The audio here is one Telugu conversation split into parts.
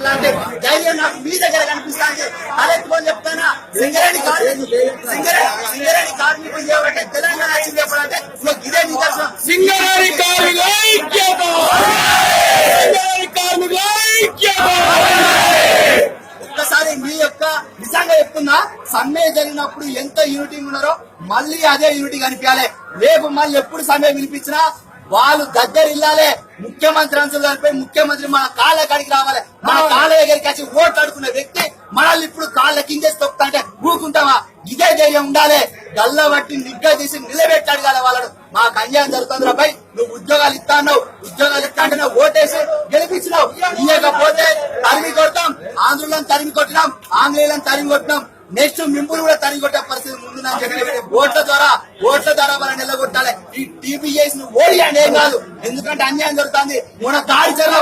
లాంటి ధైర్యం నాకు మీ దగ్గర కనిపిస్తాంది తలెత్తుకొని చెప్తానా? సింగరేణి సింగరేణి కార్మికులు చేయబట్టే తెలంగాణ వచ్చింది ఎప్పుడంటే ఇదిగో ఇదే నిదర్శనం సింగరేణి కార్మికుల ఐక్యత! సింగరేణి కార్మికుల ఐక్యత! ఒక్కసారి మీ యొక్క నిజంగా చెప్తున్నా సమ్మె జరిగినప్పుడు ఎంత యూనిటీ ఉన్నారో మళ్ళీ అదే యూనిటీ కనిపించాలి. రేపు మళ్ళీ ఎప్పుడు సమ్మె వినిపించినా వాళ్ళు దగ్గర ఇల్లాలే ముఖ్యమంత్రి అంచులు కలిపి ముఖ్యమంత్రి మన కాళ్ళ కాడికి రావాలి. మన కాళ్ళ దగ్గరికి వచ్చి ఓట్లు అడుకునే వ్యక్తి మనల్ని ఇప్పుడు కాళ్ళ కిందేసి తొక్కుతా అంటే ఊరుకుంటావా ఇదే ధైర్యం ఉండాలి. గల్ల బట్టి నిగ్గ తీసి నిలబెట్టి అడగాలి వాళ్ళను. మాకు అన్యాయం జరుగుతుంది రాబాయ్ నువ్వు ఉద్యోగాలు ఇస్తా అన్నావు. ఉద్యోగాలు ఇస్తా అంటే ఓటేసి గెలిపించినావు. ఇవ్వకపోతే తరిమి కొడతాం. ఆంధ్రులను తరిమి కొట్టినాం. ఆంగ్లేయులను తరిమి కొట్టినాం. నెక్స్ట్ మింపులు కూడా తరిమి కొట్టే పరిస్థితి ముందుందని చెప్పి ఓట్ల ద్వారా ఓట్ల ద్వారా మనం నిలబొట్టాలి ఈ టీపీఎస్ను ఓడియండి ఏం కాదు. ఎందుకంటే అన్యాయం జరుగుతుంది. మన తాడిచెల్ల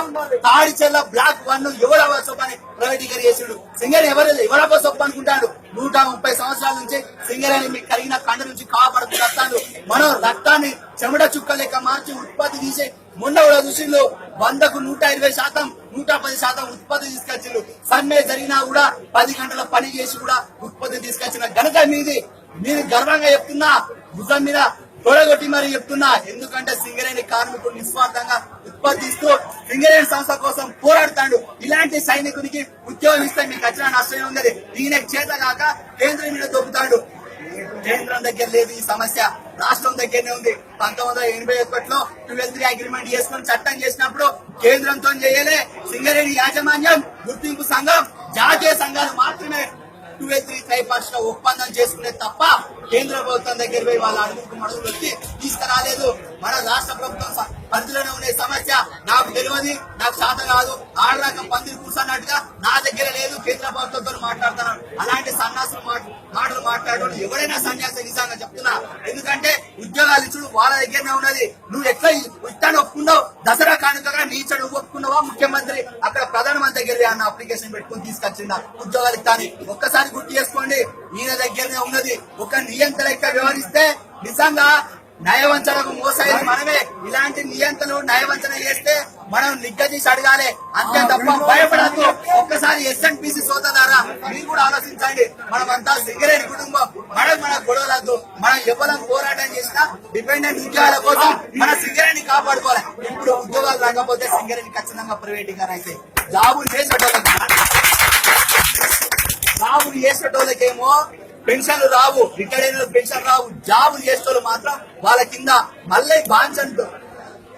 తాడిచెల్ల బ్లాక్ వన్ ఎవరవ సొప్పని ప్రైవేటీకరణ చేసాడు? సింగర్ ఎవరు ఎవరవ సొప్ప అనుకుంటాడు? నూట ముప్పై సంవత్సరాల నుంచి సింగరేణి మీకు కలిగిన కండ నుంచి కాపాడుతూ వస్తాడు మనం రక్తాన్ని చెమట చుక్క లెక్క మార్చి ఉత్పత్తి తీసి మొన్న కూడా చూసిండు. వందకు నూట ఇరవై శాతం నూట పది శాతం ఉత్పత్తి తీసుకొచ్చిండు. సమ్మె జరిగినా కూడా పది గంటల పని చేసి కూడా ఉత్పత్తి తీసుకొచ్చిన ఘనత మీది. నేను గర్వంగా చెప్తున్నా భుజం మీద తొడగొట్టి మరి చెప్తున్నా. ఎందుకంటే సింగరేణి కార్మికులు నిస్వార్థంగా ఉత్పత్తి ఇస్తూ సింగరేణి సంస్థ కోసం పోరాడుతాడు. ఇలాంటి సైనికునికి ఉద్యోగం ఇస్తే మీకు వచ్చిన నష్టం ఉన్నది ఈయన చేత కాక కేంద్రం మీద దొబ్బుతాడు కేంద్రం దగ్గర లేదు ఈ సమస్య. రాష్ట్రం దగ్గరనే ఉంది. పంతొమ్మిది వందల ఎనభై ఒకటిలో ట్వెల్వ్ త్రీ అగ్రిమెంట్ చేసుకుని చట్టం చేసినప్పుడు కేంద్రంతో చేయలే సింగరేణి యాజమాన్యం గుర్తింపు సంఘం జాతీయ సంఘాలు మాత్రమే ట్వెల్వ్ త్రీ త్రైపాక్షిక ఒప్పందం చేసుకునే తప్ప కేంద్ర ప్రభుత్వం దగ్గర పోయి వాళ్ళ అడుగుకు మడుగులు వచ్చి తీసుకురాలేదు. మన రాష్ట్ర ప్రభుత్వం స- పరిధిలోనే ఉండే సమస్య నాకు తెలియదు నాకు శాత కాదు. ఆడరాకం పందిరి కూర్చున్నట్టుగా నా దగ్గర లేదు కేంద్ర ప్రభుత్వంతో మాట్లాడుతున్నాను. అలాంటి సన్నాసులు మాటలు మాట్లాడడం ఎవరైనా సన్యాసం నిజంగా చెప్తున్నా. ఎందుకంటే ఉద్యోగాలు ఇచ్చుడు వాళ్ళ దగ్గరనే ఉన్నది? నువ్వు ఎట్లా ఇస్తాను ఒప్పుకున్నావు దసరా కానుకగా నీచడు నువ్వు ఒప్పుకున్నావా? ముఖ్యమంత్రి అక్కడ ప్రధానమంత్రి దగ్గర అన్న అప్లికేషన్ పెట్టుకుని తీసుకొచ్చిందా? ఉద్యోగాలు ఇస్తాను ఒక్కసారి గుర్తు చేసుకోండి ఈయన దగ్గరనే ఉన్నది. ఒక నియంత్రణ వ్యవహరిస్తే నిజంగా నయవంచనకు మోసైంది మనమే. ఇలాంటి నియంత్రణలు నయవంచన చేస్తే మనం నిగ్గదీసి అడగాలి. అంతే తప్ప భయపడద్దు. ఒక్కసారి ఎస్ఎన్పిసి సోదరారా మీరు కూడా ఆలోచించండి. మనమంతా సింగరేణి కుటుంబం. మనకు మన గొడవలద్దు. మనం ఎవరం డిపెండెంట్ ఉద్యోగాల కోసం మన సింగరేణి కాపాడుకోవాలి. ఇప్పుడు ఉద్యోగాలు రాకపోతే సింగరేణి ఖచ్చితంగా ప్రైవేటీకరణ అయితే. జాబులు చేసేటోళ్ళకి జాబులు చేసేటోళ్ళకేమో పెన్షన్లు రావు రిటైర్ అయిన పెన్షన్ రావు. జాబులు చేసేటోళ్ళు మాత్రం వాళ్ళ కింద మళ్ళీ బాన్సన్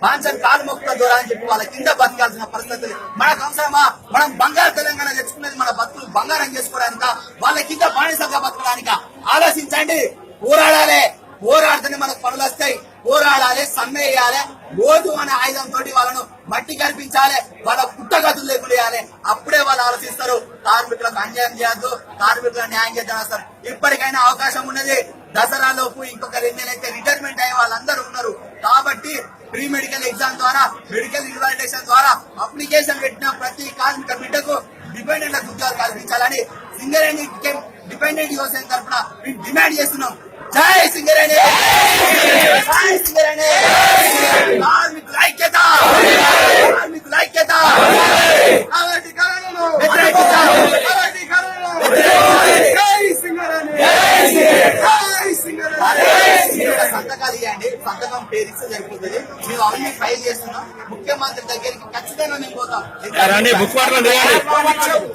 బాన్సన్ కాలు మొక్కల ద్వారా అని చెప్పి వాళ్ళ కింద బతకాల్సిన పరిస్థితులు. మనకు అవసరమా మనం బంగారు తెలంగాణ తెచ్చుకునేది మన బతుకులు బంగారం చేసుకోవడానిక? వాళ్ళ కింద బానిసంగా బతకడానిక? ఆలోచించండి. పోరాడాలి పోరాడితేనే మనకు పనులు వస్తాయి. పోరాడాలి సమ్మె వేయాలి ఓటు అనే ఆయుధంతో వాళ్ళను మట్టి కనిపించాలి వాళ్ళ పుట్టగతులు లేకుండా అప్పుడే వాళ్ళు ఆలోచిస్తారు కార్మికులకు అన్యాయం చేయొద్దు కార్మికులకు న్యాయం చేద్దాం సార్ ఇప్పటికైనా అవకాశం ఉన్నది. దసరా లోపు ఇంకొక రెండు నెలలైతే రిటైర్మెంట్ అయ్యే వాళ్ళందరూ ఉన్నారు. కాబట్టి ప్రీ మెడికల్ ఎగ్జామ్ ద్వారా మెడికల్ ఇన్వాలిడేషన్ ద్వారా అప్లికేషన్ పెట్టిన ప్రతి కార్మిక బిడ్డకు డిపెండెంట్ ఉద్యోగాలు కల్పించాలని సింగరేణి డిపెండెంట్ యువసేన తరఫున మేము డిమాండ్ చేస్తున్నాం. జై సింగరేణి! జై సింగరేణి! కార్మికుల ఐక్యత! కార్మికుల ఐక్యత! సంతకాలు ఇవ్వండి సంతకం సరిపోతుంది. మేము అవన్నీ ఫైల్ చేస్తున్నాం. ముఖ్యమంత్రి దగ్గరికి ఖచ్చితంగా మేము పోతాం.